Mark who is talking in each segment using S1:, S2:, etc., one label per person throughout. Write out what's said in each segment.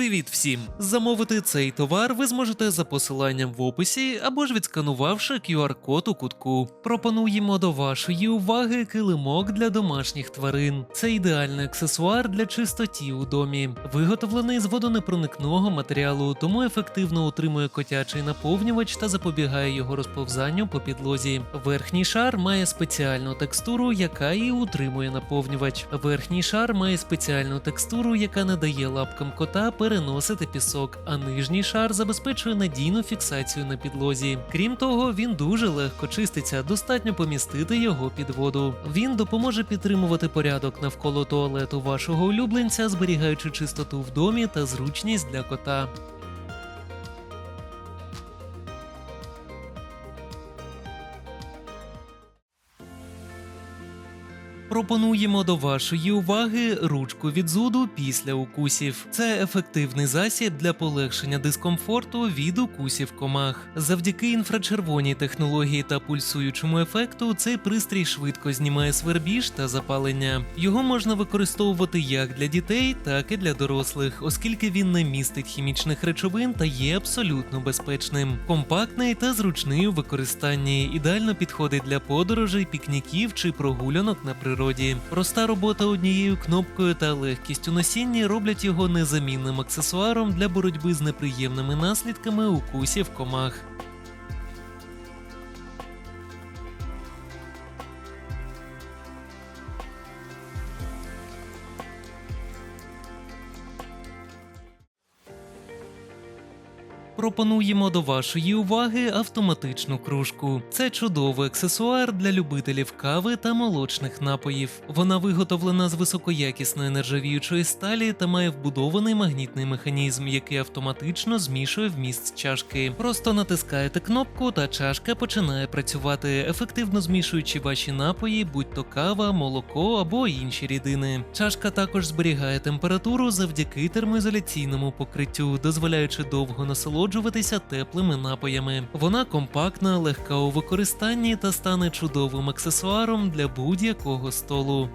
S1: Привіт всім! Замовити цей товар ви зможете за посиланням в описі або ж відсканувавши QR-код у кутку. Пропонуємо до вашої уваги килимок для домашніх тварин. Це ідеальний аксесуар для чистоті у домі, виготовлений з водонепроникного матеріалу, тому ефективно утримує котячий наповнювач та запобігає його розповзанню по підлозі. Верхній шар має спеціальну текстуру, яка і утримує наповнювач. Верхній шар має спеціальну текстуру, яка не дає лапкам кота переносити пісок, а нижній шар забезпечує надійну фіксацію на підлозі. Крім того, він дуже легко чиститься, достатньо помістити його під воду. Він допоможе підтримувати порядок навколо туалету вашого улюбленця, зберігаючи чистоту в домі та зручність для кота. Пропонуємо до вашої уваги ручку від зуду після укусів. Це ефективний засіб для полегшення дискомфорту від укусів комах. Завдяки інфрачервоній технології та пульсуючому ефекту цей пристрій швидко знімає свербіж та запалення. Його можна використовувати як для дітей, так і для дорослих, оскільки він не містить хімічних речовин та є абсолютно безпечним. Компактний та зручний у використанні, ідеально підходить для подорожей, пікніків чи прогулянок на природі. Проста робота однією кнопкою та легкість у носінні роблять його незамінним аксесуаром для боротьби з неприємними наслідками укусів комах. Пропонуємо до вашої уваги автоматичну кружку. Це чудовий аксесуар для любителів кави та молочних напоїв. Вона виготовлена з високоякісної нержавіючої сталі та має вбудований магнітний механізм, який автоматично змішує вміст чашки. Просто натискаєте кнопку, та чашка починає працювати, ефективно змішуючи ваші напої, будь то кава, молоко або інші рідини. Чашка також зберігає температуру завдяки термоізоляційному покриттю, дозволяючи довго насолоджуватися теплими напоями. Вона компактна, легка у використанні та стане чудовим аксесуаром для будь-якого столу.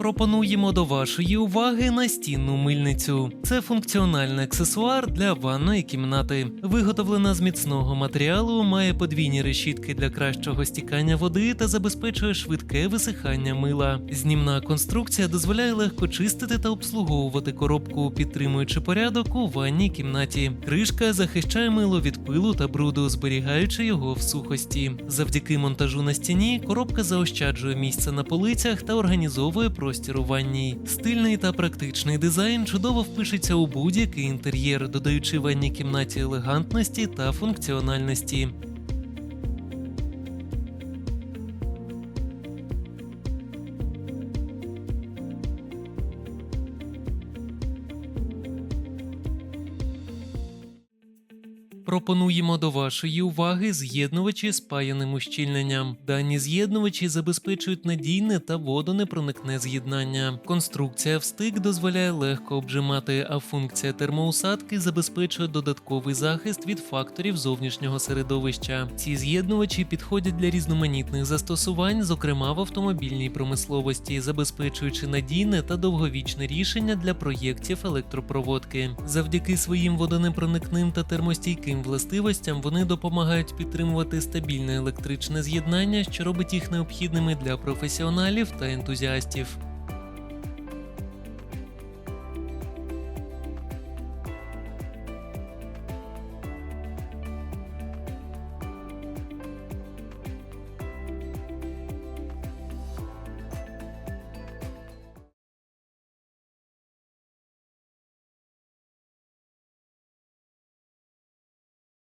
S1: Пропонуємо до вашої уваги настінну мильницю. Це функціональний аксесуар для ванної кімнати. Виготовлена з міцного матеріалу, має подвійні решітки для кращого стікання води та забезпечує швидке висихання мила. Знімна конструкція дозволяє легко чистити та обслуговувати коробку, підтримуючи порядок у ванній кімнаті. Кришка захищає мило від пилу та бруду, зберігаючи його в сухості. Завдяки монтажу на стіні коробка заощаджує місце на полицях та організовує простір у ванній. Стильний та практичний дизайн чудово впишеться у будь-який інтер'єр, додаючи ванній кімнаті елегантності та функціональності. Пропонуємо до вашої уваги з'єднувачі з паяним ущільненням. Дані з'єднувачі забезпечують надійне та водонепроникне з'єднання. Конструкція в стик дозволяє легко обжимати, а функція термоусадки забезпечує додатковий захист від факторів зовнішнього середовища. Ці з'єднувачі підходять для різноманітних застосувань, зокрема в автомобільній промисловості, забезпечуючи надійне та довговічне рішення для проєктів електропроводки. Завдяки своїм водонепроникним та термостійким властивостям вони допомагають підтримувати стабільне електричне з'єднання, що робить їх необхідними для професіоналів та ентузіастів.